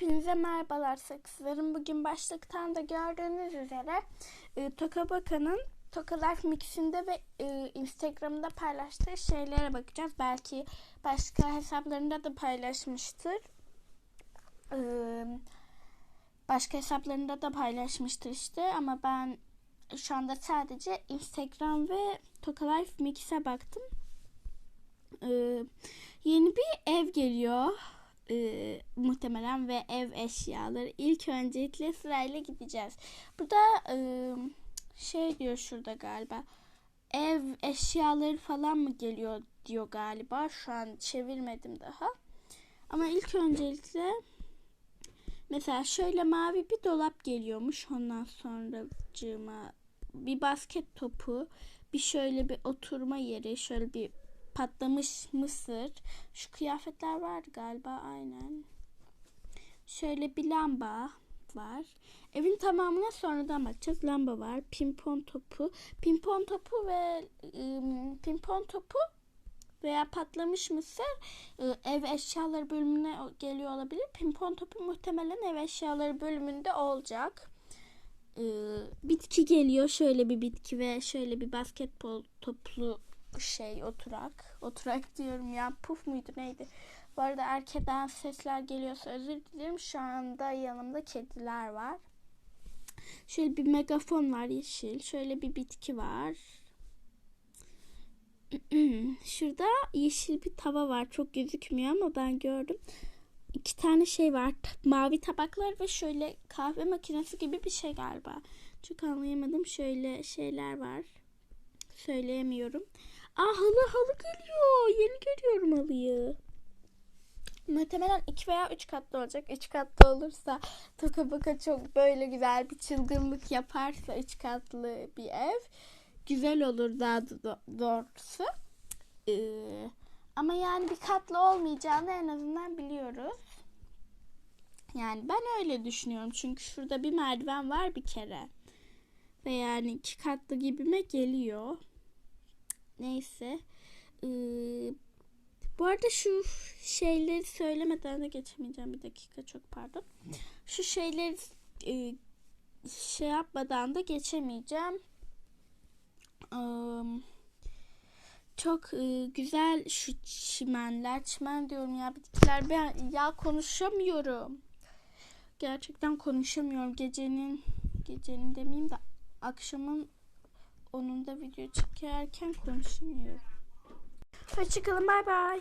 Hepinize merhabalar sakızlarım. Bugün başlıktan da gördüğünüz üzere e, Toka Baka'nın Toka Life Mix'inde ve e, Instagram'da paylaştığı şeylere bakacağız. Belki başka hesaplarında da paylaşmıştır. E, başka hesaplarında da paylaşmıştır işte ama ben şu anda sadece Instagram ve Toka Life Mix'e baktım. E, yeni bir ev geliyor e, muhtemelen ve ev eşyaları. İlk öncelikle sırayla gideceğiz. Burada e, şey diyor şurada galiba. Ev eşyaları falan mı geliyor diyor galiba. Şu an çevirmedim daha. Ama ilk öncelikle mesela şöyle mavi bir dolap geliyormuş. Ondan sonra cığıma bir basket topu, bir şöyle bir oturma yeri, şöyle bir patlamış mısır. Şu kıyafetler var galiba aynen. Şöyle bir lamba var. Evin tamamına sonradan bakacağız. Lamba var. Pimpon topu. Pimpon topu ve ım, pimpon topu veya patlamış mısır ı, ev eşyaları bölümüne geliyor olabilir. Pimpon topu muhtemelen ev eşyaları bölümünde olacak. Iı, bitki geliyor. Şöyle bir bitki ve şöyle bir basketbol toplu şey oturak. Oturak diyorum ya puf muydu neydi? Bu arada erkekten sesler geliyorsa özür dilerim. Şu anda yanımda kediler var. Şöyle bir megafon var yeşil. Şöyle bir bitki var. Şurada yeşil bir tava var. Çok gözükmüyor ama ben gördüm. İki tane şey var. Mavi tabaklar ve şöyle kahve makinesi gibi bir şey galiba. Çok anlayamadım. Şöyle şeyler var. Söyleyemiyorum. Aa halı halı geliyor. Yeni görüyorum halıyı. Muhtemelen iki veya üç katlı olacak. Üç katlı olursa Toka Boka çok böyle güzel bir çılgınlık yaparsa üç katlı bir ev güzel olur daha do- doğrusu. Ee, ama yani bir katlı olmayacağını en azından biliyoruz. Yani ben öyle düşünüyorum. Çünkü şurada bir merdiven var bir kere. Ve yani iki katlı gibime geliyor. Neyse. Ee, bu arada şu şeyleri söylemeden de geçemeyeceğim. Bir dakika çok pardon. Şu şeyleri e, şey yapmadan da geçemeyeceğim. Ee, çok e, güzel şu çimenler. Çimen diyorum ya bitkiler. Ben ya konuşamıyorum. Gerçekten konuşamıyorum. Gecenin gecenin demeyeyim de akşamın onun da video çekerken konuşamıyorum. Hoşçakalın bay bay.